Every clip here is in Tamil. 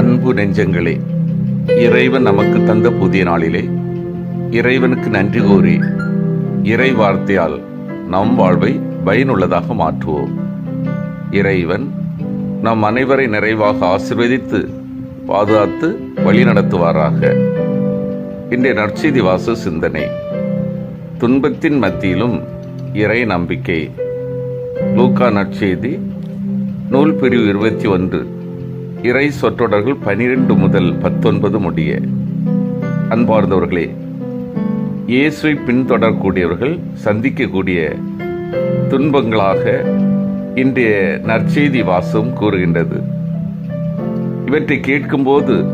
அன்பு நெஞ்சங்களே இறைவன் நமக்கு தந்த புதிய நாளிலே இறைவனுக்கு நன்றி கூறி இறை வார்த்தையால் நம் வாழ்வை பயனுள்ளதாக மாற்றுவோம். இறைவன் நம் அனைவரை நிறைவாக ஆசிர்வதித்து பாதுகாத்து வழிநடத்துவாராக இன்றைய நற்செய்தி வாசு சிந்தனை. துன்பத்தின் மத்தியிலும் இறை நம்பிக்கை. லூக்கா நற்செய்தி நூல் பிரிவு இருபத்தி ஒன்று. இறை சொற்றொடர்கள் பனிரெண்டு முதல் பத்தொன்பது முடிய அன்பார்ந்தவர்களே இயேசுவை பின்தொடரக்கூடியவர்கள் சந்திக்கக்கூடிய துன்பங்களாக இன்றைய நற்செய்தி வாசம் கூறுகின்றது. இவற்றை கேட்கும்போது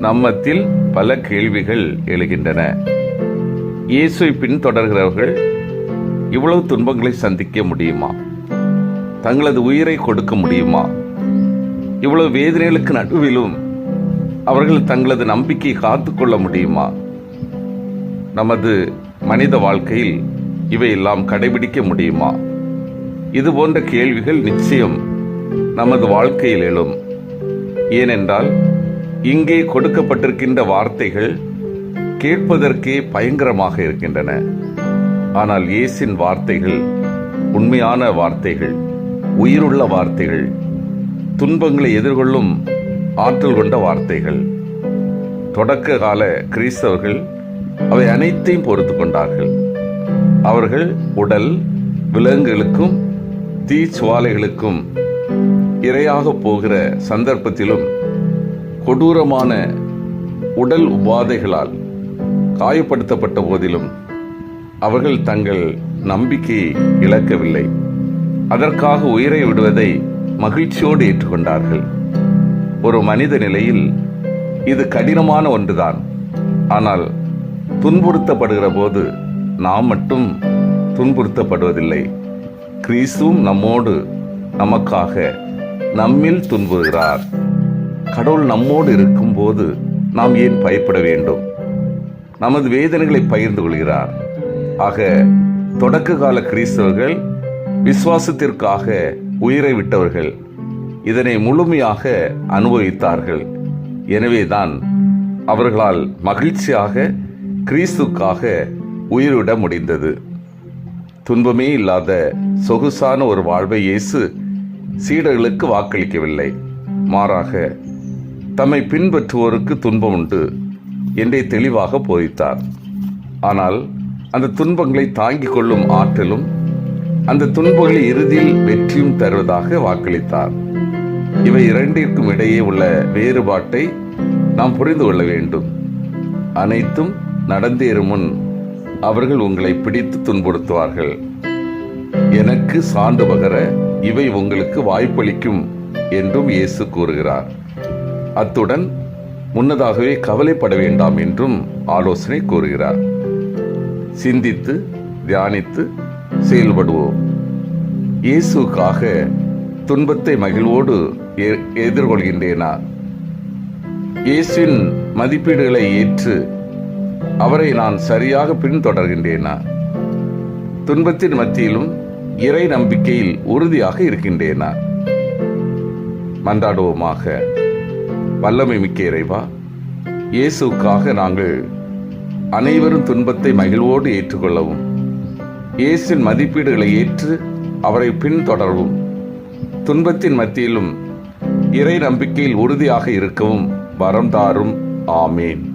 நம்மத்தில் பல கேள்விகள் எழுகின்றன. இயேசுவை பின்தொடர்கிறவர்கள் இவ்வளவு துன்பங்களை சந்திக்க முடியுமா? தங்களது உயிரை கொடுக்க முடியுமா? இவ்வளவு வேதனைகளுக்கு நடுவிலும் அவர்கள் தங்களது நம்பிக்கை காத்துக்கொள்ள முடியுமா? நமது மனித வாழ்க்கையில் இவையெல்லாம் கடைபிடிக்க முடியுமா? இது போன்ற கேள்விகள் நிச்சயம் நமது வாழ்க்கையில் எழும் ஏனென்றால் இங்கே கொடுக்கப்பட்டிருக்கின்ற வார்த்தைகள் கேட்பதற்கே பயங்கரமாக இருக்கின்றன. ஆனால் இயேசின் வார்த்தைகள் உண்மையான வார்த்தைகள் உயிருள்ள வார்த்தைகள் துன்பங்களை எதிர்கொள்ளும் ஆற்றல் கொண்ட வார்த்தைகள். தொடக்க கால கிறிஸ்தவர்கள் அவை அனைத்தையும் பொறுத்து கொண்டார்கள். அவர்கள் உடல் விலங்குகளுக்கும் தீச்சுவாலைகளுக்கும் இரையாக போகிற சந்தர்ப்பத்திலும் கொடூரமான உடல் உபாதைகளால் காயப்படுத்தப்பட்ட போதிலும் அவர்கள் தங்கள் நம்பிக்கையை இழக்கவில்லை. அதற்காக உயிரை விடுவதை மகிழ்ச்சியோடு ஏற்றுக்கொண்டார்கள். ஒரு மனித நிலையில் இது கடினமான ஒன்றுதான். ஆனால் துன்புறுத்தப்படுகிற போது நாம் மட்டும் துன்புறுத்தப்படுவதில்லை. கிறிஸ்துவும் நம்மோடு நமக்காக நம்மில் துன்புறுகிறார். கடவுள் நம்மோடு இருக்கும்போது நாம் ஏன் பயப்பட வேண்டும்? நமது வேதனைகளை பகிர்ந்து கொள்கிறார். ஆக தொடக்க கால கிறிஸ்தவர்கள் விசுவாசத்திற்காக உயிரை விட்டவர்கள் இதனை முழுமையாக அனுபவித்தார்கள். எனவேதான் அவர்களால் மகிழ்ச்சியாக கிறிஸ்துக்காக உயிரிட முடிந்தது. துன்பமே இல்லாத சொகுசான ஒரு வாழ்வை இயேசு சீடர்களுக்கு வாக்களிக்கவில்லை. மாறாக தம்மை பின்பற்றுவோருக்கு துன்பம் உண்டு என்றே தெளிவாக போதித்தார். ஆனால் அந்த துன்பங்களை தாங்கிக் கொள்ளும் ஆற்றலும் அந்த துன்பங்கள் இறுதியில் வெற்றியும் தருவதாக வாக்களித்தார். இவை இரண்டிற்கும் இடையே உள்ள வேறுபாட்டை நாம் புரிந்து கொள்ள வேண்டும். அனைத்தும் நடந்தேறும் முன் அவர்கள் உங்களை பிடித்து துன்புறுத்துவார்கள். எனக்கு சான்று பகர இவை உங்களுக்கு வாய்ப்பளிக்கும் என்றும் இயேசு கூறுகிறார். அத்துடன் முன்னதாகவே கவலைப்பட வேண்டாம் என்றும் ஆலோசனை கூறுகிறார். சிந்தித்து தியானித்து செயல்படுவோம். இயேசுக்காக துன்பத்தை மகிழ்வோடு எ- எதிர்கொள்கின்றேனா? இயேசுவின் மதிப்பீடுகளை ஏற்று அவரை நான் சரியாக பின்தொடர்கின்றேனா? துன்பத்தின் மத்தியிலும் இறை நம்பிக்கையில் உறுதியாக இருக்கின்றேனா? மன்றாடுவோமாக வல்லமை மிக்க இறைவா இயேசுக்காக நாங்கள் அனைவரும் துன்பத்தை மகிழ்வோடு ஏற்றுக்கொள்ளவும். இயேசின் மதிப்பீடுகளை ஏற்று அவரை பின்தொடரவும் துன்பத்தின் மத்தியிலும் இறை நம்பிக்கையில் உறுதியாக இருக்கவும் வரம் தாரும். ஆமேன்.